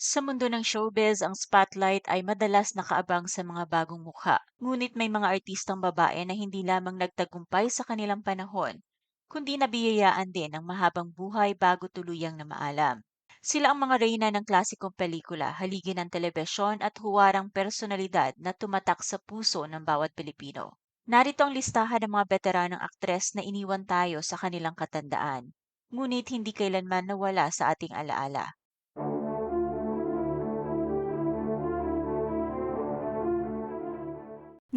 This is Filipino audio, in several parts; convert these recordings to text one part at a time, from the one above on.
Sa mundo ng showbiz, ang spotlight ay madalas nakaabang sa mga bagong mukha. Ngunit may mga artistang babae na hindi lamang nagtagumpay sa kanilang panahon, kundi nabiyayaan din ng mahabang buhay bago tuluyang na maalam. Sila ang mga reyna ng klasikong pelikula, haligi ng telebisyon at huwarang personalidad na tumatak sa puso ng bawat Pilipino. Narito ang listahan ng mga veteranong aktres na iniwan tayo sa kanilang katandaan. Ngunit hindi kailanman nawala sa ating alaala.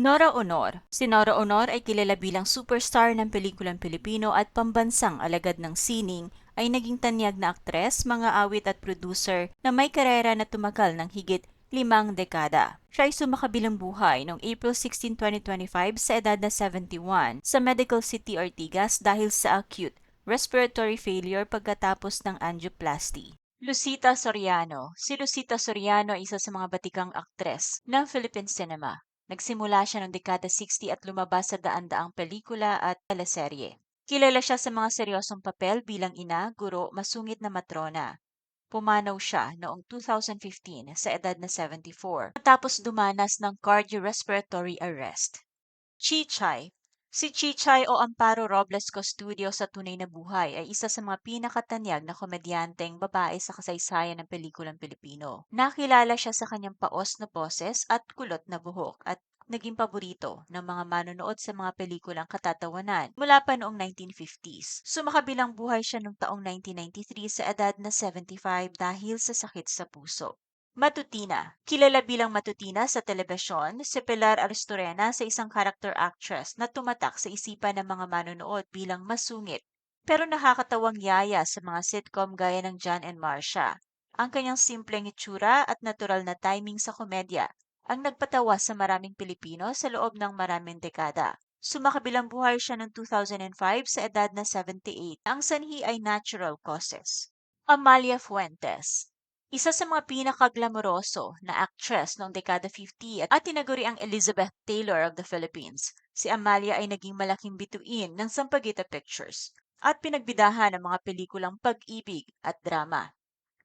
Nora Honor. Si Nora Honor ay kilala bilang superstar ng pelikulang Pilipino at pambansang alagad ng sining ay naging tanyag na aktres, mga awit at producer na may karera na tumagal ng higit limang dekada. Siya ay sumakabilang buhay noong April 16, 2025 sa edad na 71 sa Medical City Ortigas dahil sa acute respiratory failure pagkatapos ng angioplasty. Lucita Soriano. Si Lucita Soriano ay isa sa mga batikang aktres ng Philippine cinema. Nagsimula siya noong dekada 60 at lumabas sa daan-daang pelikula at teleserye. Kilala siya sa mga seryosong papel bilang ina, guro, masungit na matrona. Pumanaw siya noong 2015 sa edad na 74 matapos dumanas ng cardiorespiratory arrest. Chichay Si Chichay o Amparo Robles Custodio sa tunay na buhay ay isa sa mga pinakatanyag na komedyanteng babae sa kasaysayan ng pelikulang Pilipino. Nakilala siya sa kanyang paos na poses at kulot na buhok at naging paborito ng mga manonood sa mga pelikulang katatawanan mula pa noong 1950s. Sumakabilang buhay siya noong taong 1993 sa edad na 75 dahil sa sakit sa puso. Matutina. Kilala bilang Matutina sa telebisyon, si Pilar Aristorena sa isang character actress na tumatak sa isipan ng mga manonood bilang masungit pero nakakatawang yaya sa mga sitcom gaya ng John and Marcia. Ang kanyang simpleng itsura at natural na timing sa komedya ang nagpatawa sa maraming Pilipino sa loob ng maraming dekada. Sumakabilang buhay siya noong 2005 sa edad na 78. Ang sanhi ay natural causes. Amalia Fuentes isa sa mga pinakaglamoroso na actress noong dekada 50 at tinaguri ang Elizabeth Taylor of the Philippines. Si Amalia ay naging malaking bituin ng Sampaguita Pictures at pinagbidahan ng mga pelikulang pag-ibig at drama.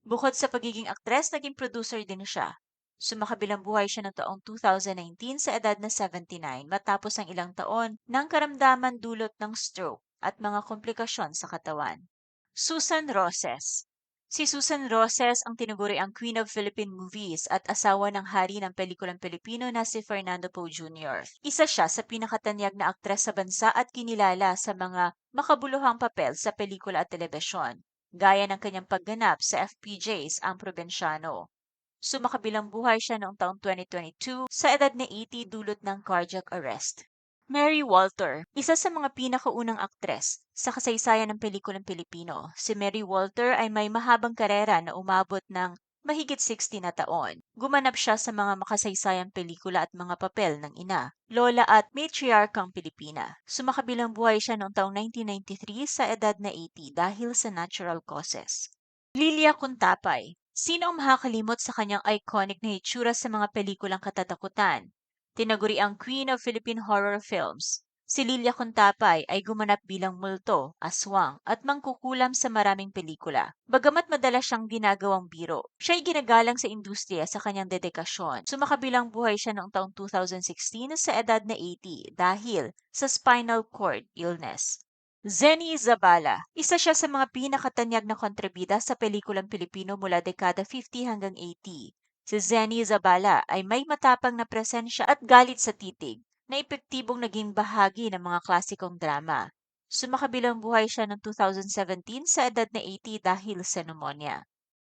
Bukod sa pagiging aktres, naging producer din siya. Sumakabilang buhay siya noong taong 2019 sa edad na 79 matapos ang ilang taon ng karamdaman dulot ng stroke at mga komplikasyon sa katawan. Susan Roses Si Susan Roses ang tinuguri ang Queen of Philippine Movies at asawa ng hari ng pelikulang Pilipino na si Fernando Poe Jr. Isa siya sa pinakatanyag na aktres sa bansa at kinilala sa mga makabuluhang papel sa pelikula at telebisyon, gaya ng kanyang pagganap sa FPJs ang probinsyano. Sumakabilang buhay siya noong taong 2022 sa edad na 80 dulot ng cardiac arrest. Mary Walter, isa sa mga pinakaunang aktres sa kasaysayan ng pelikulang Pilipino. Si Mary Walter ay may mahabang karera na umabot ng mahigit 60 na taon. Gumanap siya sa mga makasaysayang pelikula at mga papel ng ina, lola at matriarchang Pilipina. Sumakabilang buhay siya noong taong 1993 sa edad na 80 dahil sa natural causes. Lilia Kuntapay, Sino ang makakalimot sa kanyang iconic na hitsura sa mga pelikulang katatakutan? Tinaguri ang Queen of Philippine Horror Films. Si Lilia Contapay ay gumanap bilang multo, aswang at mangkukulam sa maraming pelikula. Bagamat madalas siyang ginagawang biro, siya ay ginagalang sa industriya sa kanyang dedikasyon. Sumakabilang buhay siya noong taong 2016 sa edad na 80 dahil sa spinal cord illness. Zenny Zabala, isa siya sa mga pinakatanyag na kontribida sa pelikulang Pilipino mula dekada 50 hanggang 80. Si Zenny Zabala ay may matapang na presensya at galit sa titig na epektibong naging bahagi ng mga klasikong drama. Sumakabilang buhay siya noong 2017 sa edad na 80 dahil sa pneumonia.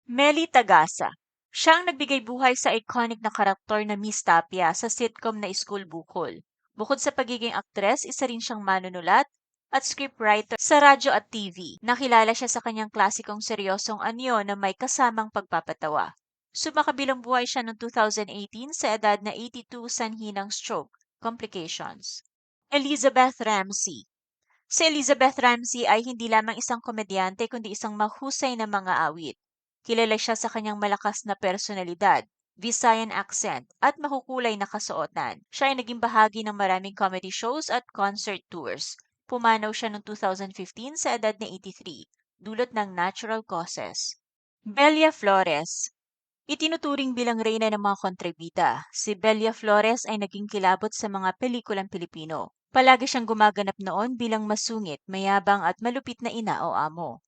Meli Tagasa Siya ang nagbigay buhay sa iconic na karakter na Miss Tapia sa sitcom na School Bukol. Bukod sa pagiging aktres, isa rin siyang manunulat at scriptwriter sa radyo at TV. Nakilala siya sa kanyang klasikong seryosong anyo na may kasamang pagpapatawa. Sumakabilang buhay siya noong 2018 sa edad na 82 sanhi ng stroke complications. Elizabeth Ramsey Si Elizabeth Ramsey ay hindi lamang isang komedyante kundi isang mahusay na mga awit. Kilala siya sa kanyang malakas na personalidad, Visayan accent at makukulay na kasuotan. Siya ay naging bahagi ng maraming comedy shows at concert tours. Pumanaw siya noong 2015 sa edad na 83, dulot ng natural causes. Belia Flores Itinuturing bilang reyna ng mga kontrabida, si Belia Flores ay naging kilabot sa mga pelikulang Pilipino. Palagi siyang gumaganap noon bilang masungit, mayabang at malupit na ina o amo.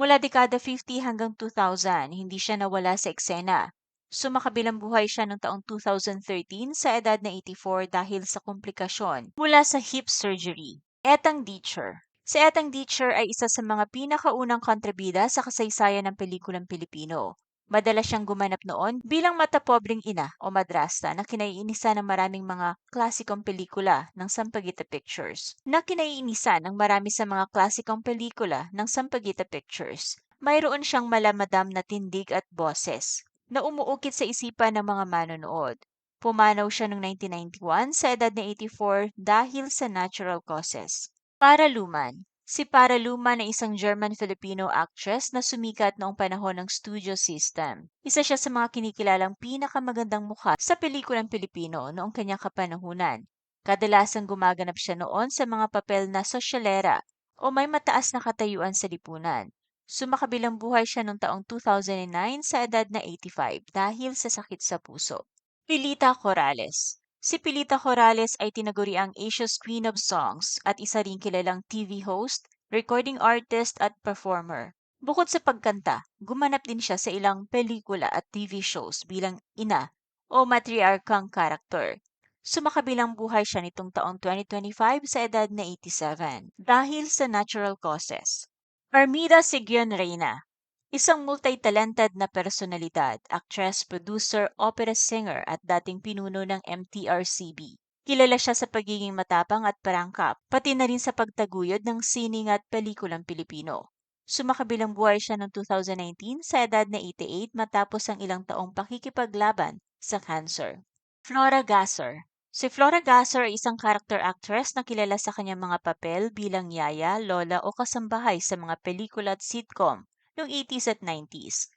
Mula dekada 50 hanggang 2000, hindi siya nawala sa eksena. Sumakabilang buhay siya noong taong 2013 sa edad na 84 dahil sa komplikasyon mula sa hip surgery. Etang Ditcher Si Etang Ditcher ay isa sa mga pinakaunang kontrabida sa kasaysayan ng pelikulang Pilipino. Madalas siyang gumanap noon bilang matapobreng ina o madrasta na kinaiinisan ng maraming mga klasikong pelikula ng Sampaguita Pictures. Na kinaiinisan ng marami sa mga klasikong pelikula ng Sampaguita Pictures. Mayroon siyang malamadam na tindig at boses na umuukit sa isipan ng mga manonood. Pumanaw siya noong 1991 sa edad na 84 dahil sa natural causes. Paraluman Si Para Luma na isang German-Filipino actress na sumikat noong panahon ng studio system. Isa siya sa mga kinikilalang pinakamagandang mukha sa pelikulang Pilipino noong kanyang kapanahunan. Kadalasang gumaganap siya noon sa mga papel na sosyalera o may mataas na katayuan sa lipunan. Sumakabilang buhay siya noong taong 2009 sa edad na 85 dahil sa sakit sa puso. Pilita Corrales Si Pilita Corrales ay tinaguriang Asia's Queen of Songs at isa ring kilalang TV host, recording artist at performer. Bukod sa pagkanta, gumanap din siya sa ilang pelikula at TV shows bilang ina o matriarchang karakter. Sumakabilang buhay siya nitong taong 2025 sa edad na 87 dahil sa natural causes. Armida Sigyon Reyna Isang multi-talented na personalidad, actress, producer, opera singer at dating pinuno ng MTRCB. Kilala siya sa pagiging matapang at parangkap, pati na rin sa pagtaguyod ng sining at pelikulang Pilipino. Sumakabilang buhay siya noong 2019 sa edad na 88 matapos ang ilang taong pakikipaglaban sa cancer. Flora Gasser Si Flora Gasser ay isang character actress na kilala sa kanyang mga papel bilang yaya, lola o kasambahay sa mga pelikula at sitcom noong 80s at 90s.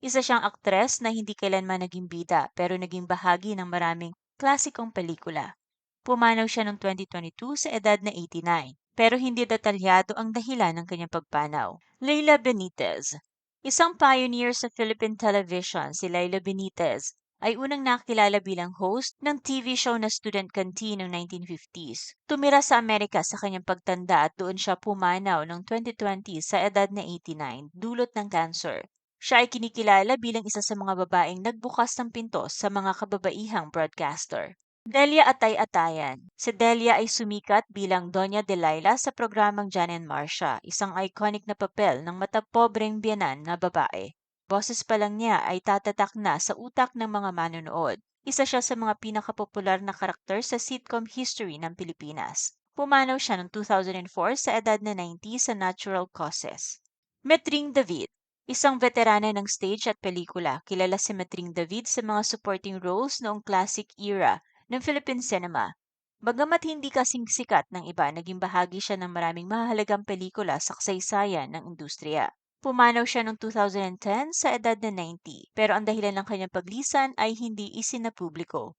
Isa siyang aktres na hindi kailanman naging bida pero naging bahagi ng maraming klasikong pelikula. Pumanaw siya noong 2022 sa edad na 89, pero hindi detalyado ang dahilan ng kanyang pagpanaw. Leila Benitez Isang pioneer sa Philippine television, si Leila Benitez ay unang nakilala bilang host ng TV show na Student Canteen noong 1950s. Tumira sa Amerika sa kanyang pagtanda at doon siya pumanaw noong 2020 sa edad na 89 dulot ng cancer. Siya ay kinikilala bilang isa sa mga babaeng nagbukas ng pinto sa mga kababaihang broadcaster. Delia Atay-Atayan Si Delia ay sumikat bilang Doña Delilah sa programang Jan and Marcia, isang iconic na papel ng matapobreng biyanan na babae. Boses pa lang niya ay tatatak na sa utak ng mga manonood. Isa siya sa mga pinakapopular na karakter sa sitcom history ng Pilipinas. Pumanaw siya noong 2004 sa edad na 90 sa natural causes. Metring David Isang veterana ng stage at pelikula, kilala si Metring David sa mga supporting roles noong classic era ng Philippine cinema. Bagamat hindi kasing sikat ng iba, naging bahagi siya ng maraming mahalagang pelikula sa kasaysayan ng industriya. Pumanaw siya noong 2010 sa edad na 90, pero ang dahilan ng kanyang paglisan ay hindi isinapubliko.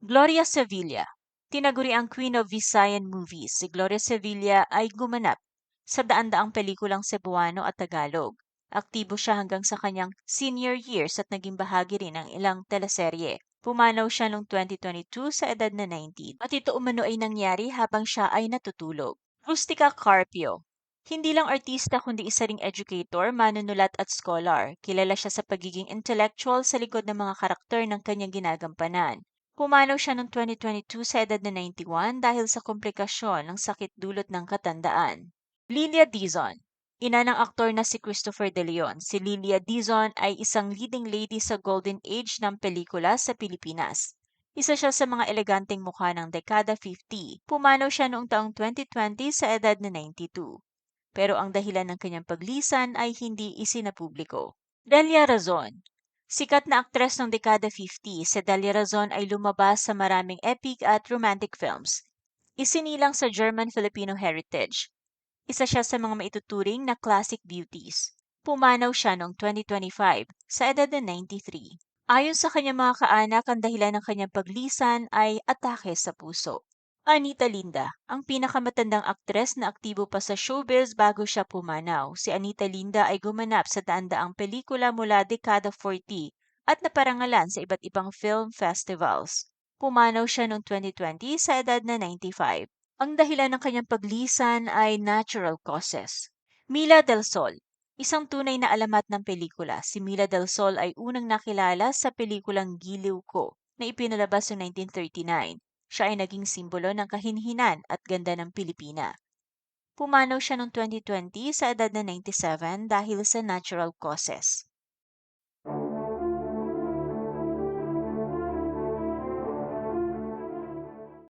Gloria Sevilla Tinaguri ang Queen of Visayan Movies, si Gloria Sevilla ay gumanap sa daan-daang pelikulang Cebuano at Tagalog. Aktibo siya hanggang sa kanyang senior years at naging bahagi rin ng ilang teleserye. Pumanaw siya noong 2022 sa edad na 19 at ito umano ay nangyari habang siya ay natutulog. Rustica Carpio hindi lang artista kundi isa ring educator, manunulat at scholar. Kilala siya sa pagiging intellectual sa likod ng mga karakter ng kanyang ginagampanan. Pumanaw siya noong 2022 sa edad na 91 dahil sa komplikasyon ng sakit dulot ng katandaan. Lilia Dizon Ina ng aktor na si Christopher De Leon, si Lilia Dizon ay isang leading lady sa golden age ng pelikula sa Pilipinas. Isa siya sa mga eleganteng mukha ng dekada 50. Pumanaw siya noong taong 2020 sa edad na 92 pero ang dahilan ng kanyang paglisan ay hindi isinapubliko. Delia Razon Sikat na aktres ng dekada 50, si Delia Razon ay lumabas sa maraming epic at romantic films. Isinilang sa German-Filipino heritage. Isa siya sa mga maituturing na classic beauties. Pumanaw siya noong 2025 sa edad na 93. Ayon sa kanyang mga kaanak, ang dahilan ng kanyang paglisan ay atake sa puso. Anita Linda, ang pinakamatandang aktres na aktibo pa sa showbiz bago siya pumanaw. Si Anita Linda ay gumanap sa daan-daang pelikula mula dekada 40 at naparangalan sa iba't ibang film festivals. Pumanaw siya noong 2020 sa edad na 95. Ang dahilan ng kanyang paglisan ay natural causes. Mila Del Sol Isang tunay na alamat ng pelikula, si Mila Del Sol ay unang nakilala sa pelikulang Giliw Ko na ipinalabas noong 1939. Siya ay naging simbolo ng kahinhinan at ganda ng Pilipina. Pumanaw siya noong 2020 sa edad na 97 dahil sa natural causes.